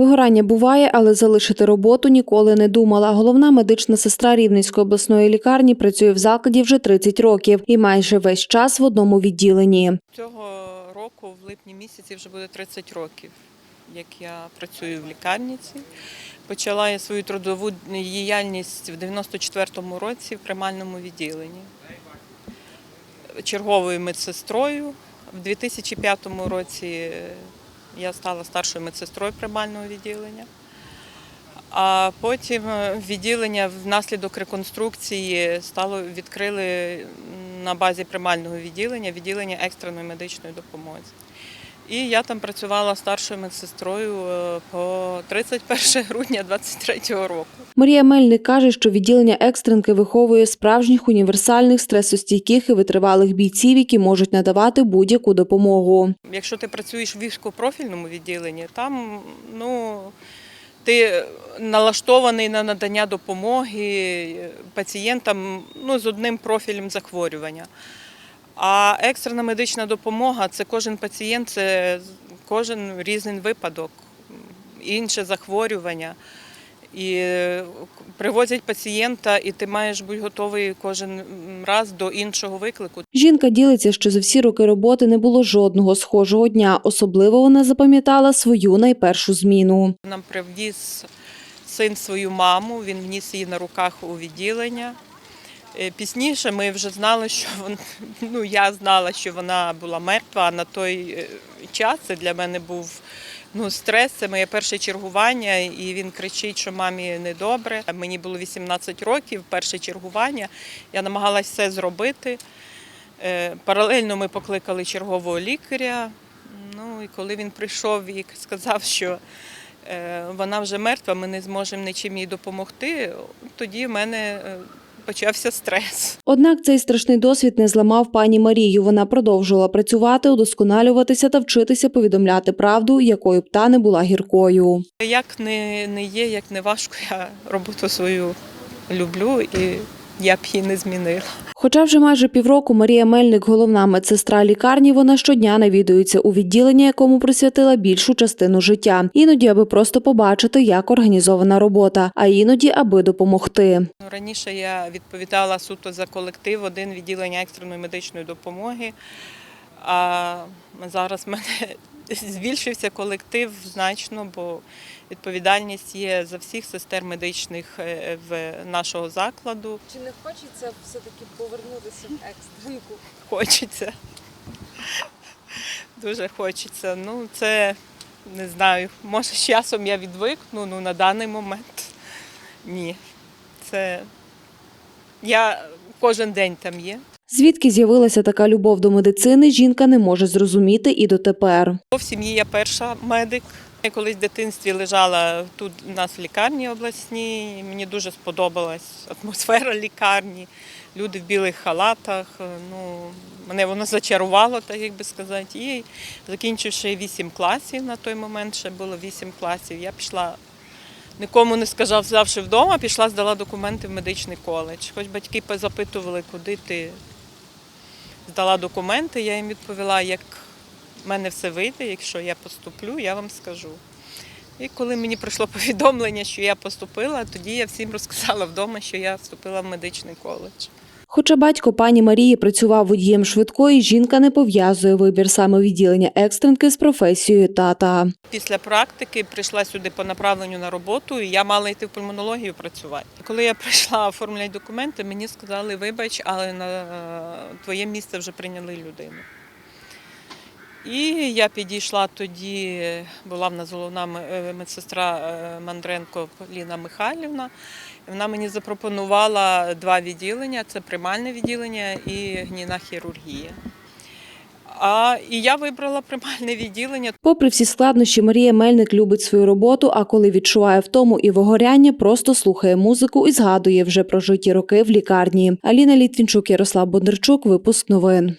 Вигорання буває, але залишити роботу ніколи не думала. Головна медична сестра Рівненської обласної лікарні працює в закладі вже 30 років і майже весь час в одному відділенні. Цього року, в липні місяці, вже буде 30 років, як я працюю в лікарніці. Почала я свою трудову діяльність в 94-му році в приймальному відділенні. Черговою медсестрою. В 2005 році е, я стала старшою медсестрою прибального відділення. А потім е, відділення внаслідок реконструкції стало відкрили на базі приймального відділення відділення екстреної медичної допомоги. І я там працювала старшою медсестрою е, по 31 грудня 23 року. Марія Мельник каже, що відділення екстренки виховує справжніх універсальних, стресостійких і витривалих бійців, які можуть надавати будь-яку допомогу. Якщо ти працюєш в військово-профільному відділенні, там ну, ти налаштований на надання допомоги пацієнтам ну, з одним профілем захворювання. А екстрена медична допомога це кожен пацієнт, це кожен різний випадок, інше захворювання. І е, привозять пацієнта, і ти маєш бути готовий кожен раз до іншого виклику. Жінка ділиться, що за всі роки роботи не було жодного схожого дня. Особливо вона запам'ятала свою найпершу зміну. Нам привіз син свою маму, він вніс її на руках у відділення. Е, Пізніше ми вже знали, що вон, ну, я знала, що вона була мертва, а на той е, час це для мене був ну, стрес, це моє перше чергування, і він кричить, що мамі недобре. Мені було 18 років, перше чергування. Я намагалася все зробити. Е, Паралельно ми покликали чергового лікаря. Ну і коли він прийшов і сказав, що вона вже мертва, ми не зможемо нічим їй допомогти, тоді в мене почався стрес. Однак цей страшний досвід не зламав пані Марію. Вона продовжувала працювати, удосконалюватися та вчитися повідомляти правду, якою б та не була гіркою. Як не, не є, як не важко, я роботу свою люблю і я б її не змінила. Хоча вже майже півроку Марія Мельник, головна медсестра лікарні, вона щодня навідується у відділення, якому присвятила більшу частину життя. Іноді, аби просто побачити, як організована робота, а іноді, аби допомогти. Ну, Раніше я відповідала суто за колектив, один відділення екстреної медичної допомоги. А зараз мене збільшився колектив значно, бо відповідальність є за всіх сестер медичних е, в нашого закладу. Чи не хочеться все-таки повернутися в екстренку? Хочеться. Дуже хочеться. Ну, це не знаю. Може, з часом я відвикну, ну на даний момент ні. Це я кожен день там є. Звідки з'явилася така любов до медицини, жінка не може зрозуміти і дотепер. В сім'ї я перша медик. Я колись в дитинстві лежала тут у нас в лікарні обласній. Мені дуже сподобалась атмосфера лікарні, люди в білих халатах. Ну, мене воно зачарувало, так як би сказати. І закінчивши вісім класів на той момент, ще було вісім класів, я пішла. Нікому не сказавши вдома, пішла, здала документи в медичний коледж. Хоч батьки запитували, куди ти здала документи, я їм відповіла, як в мене все вийде, якщо я поступлю, я вам скажу. І коли мені прийшло повідомлення, що я поступила, тоді я всім розказала вдома, що я вступила в медичний коледж. Хоча батько пані Марії працював водієм швидкої, жінка не пов'язує вибір саме відділення екстренки з професією тата. Після практики прийшла сюди по направленню на роботу, і я мала йти в пульмонологію працювати. Коли я прийшла оформляти документи, мені сказали, вибач, але на е, твоє місце вже прийняли людину. І я підійшла тоді, була в нас головна е, медсестра е, Мандренко Ліна Михайлівна. Вона мені запропонувала два відділення: це приймальне відділення і гніна хірургія. А і я вибрала приймальне відділення, Попри всі складнощі, Марія Мельник любить свою роботу, а коли відчуває втому і вигоряння, просто слухає музику і згадує вже прожиті роки в лікарні. Аліна Літвінчук, Ярослав Бондарчук, випуск новин.